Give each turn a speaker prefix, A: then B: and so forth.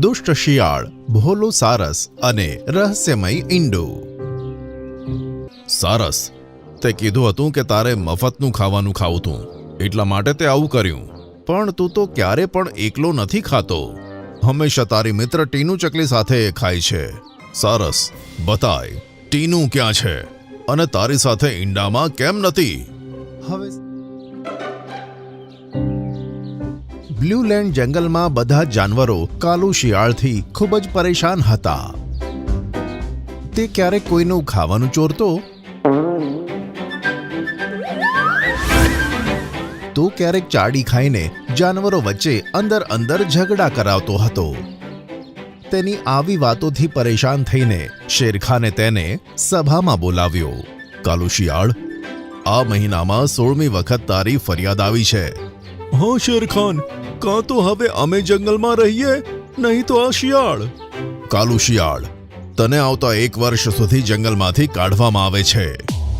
A: દુષ્ટ શિયાળ ભોલો સારસ અને રહસ્યમય ઈંડુ. સારસ. તે કીધું હતું કે તારે મફતનું ખાવાનું ખાવું તું. એટલા માટે તે આવું કર્યું. પણ તું તો ક્યારે પણ એકલો નથી ખાતો. હંમેશા તારી મિત્ર ટીનુ ચકલી સાથે ખાય છે. સારસ. બતાય, ટીનુ ક્યાં છે? અને તારી સાથે ઈંડામાં કેમ નથી? હવે બ્લુ જંગલમાં બધા જાનવરો કાલુ શિયાળથી ખૂબ જ પરેશાન હતા. તે ક્યારેક કોઈનું ખાવાનું ચોરતો તો ક્યારેક ચાડી ખાઈને જાનવરો વચ્ચે અંદર અંદર ઝઘડા કરાવતો હતો. તેની આવી વાતોથી પરેશાન થઈને શેરખાને તેને સભામાં બોલાવ્યો. કાલુ શિયાળ આ મહિનામાં સોળમી વખત તારી ફરિયાદ આવી છે. હા શેરખાન કાં તો હવે અમે જંગલમાં રહીએ નહીં તો આ શિયાળ. કાલુ શિયાળ તને આવતા એક વર્ષ સુધી જંગલમાંથી કાઢવામાં આવે છે.